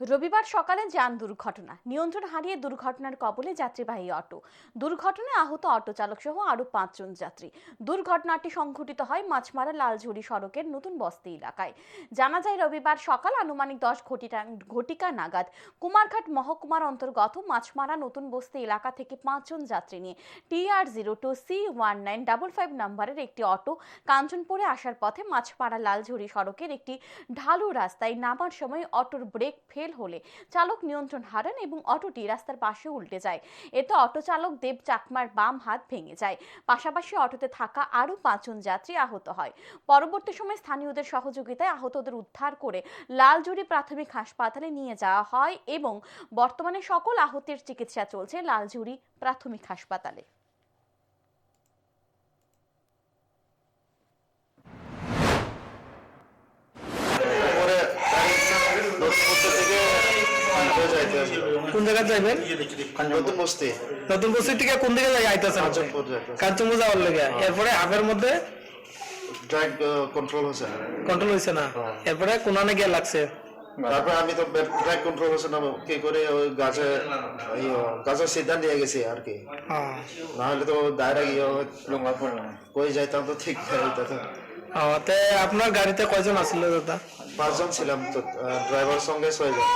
রবিবার সকালে যান দুর্ঘটনা। নিয়ন্ত্রণ হারিয়ে দুর্ঘটনার কবলে যাত্রীবাহী অটো। দুর্ঘটনায় আহত অটো চালক সহ আরও পাঁচজন যাত্রী। দুর্ঘটনাটি সংঘটিত হয় মাছমারা লালঝুড়ি সড়কের নতুন বস্তি এলাকায়। জানা যায়, রবিবার সকাল আনুমানিক দশ ঘটিটা ঘটিকা নাগাদ কুমারঘাট মহকুমার অন্তর্গত মাছমারা নতুন বস্তি এলাকা থেকে পাঁচজন যাত্রী নিয়ে TR zero two C one nine double five নাম্বারের একটি অটো কাঞ্চনপুরে আসার পথে মাছপাড়া লালঝুড়ি সড়কের একটি ঢালু রাস্তায় নামার সময় অটোর ব্রেক ফেল হলে চালক নিয়ন্ত্রণ হারান এবং অটোটি রাস্তার পাশে উল্টে যায়। এতে অটো চালক দেব চাকমার বাম হাত ভেঙে যায়। পাশাপাশি অটোতে থাকা আরও পাঁচজন যাত্রী আহত হয়। পরবর্তী সময় স্থানীয়দের সহযোগিতায় আহতদের উদ্ধার করে লালজুড়ি প্রাথমিক হাসপাতালে নিয়ে যাওয়া হয় এবং বর্তমানে সকল আহতের চিকিৎসা চলছে লালজুড়ি প্রাথমিক হাসপাতালে পরে নতুন থেকে হয়ে যাইতে হবে কোন যাইবেন? নতুন বস্তি। নতুন বস্তি থেকে কোন দিকে যাই আইতেছেন কাঞ্চনপুর যাওয়ার লেগে। এরপরে হাফের মধ্যে? কন্ট্রোল হচ্ছে না কন্ট্রোল হয়েছে না? এরপরে কোনানে গিয়ে লাগছে? তারপরে আমি তো কন্ট্রোল হচ্ছে না কি করে ওই গাছে গাছের সিদ্ধান্ত নিয়ে গেছি আর কি। হ্যাঁ। না হলে তো দায়রা গিয়ে কই যাইতাম তো ঠিক হইতো আপনার গাড়িতে কয়জন আসছিল দাদা? পাঁচজন ছিলাম তো ড্রাইভার সঙ্গে ছয়জন।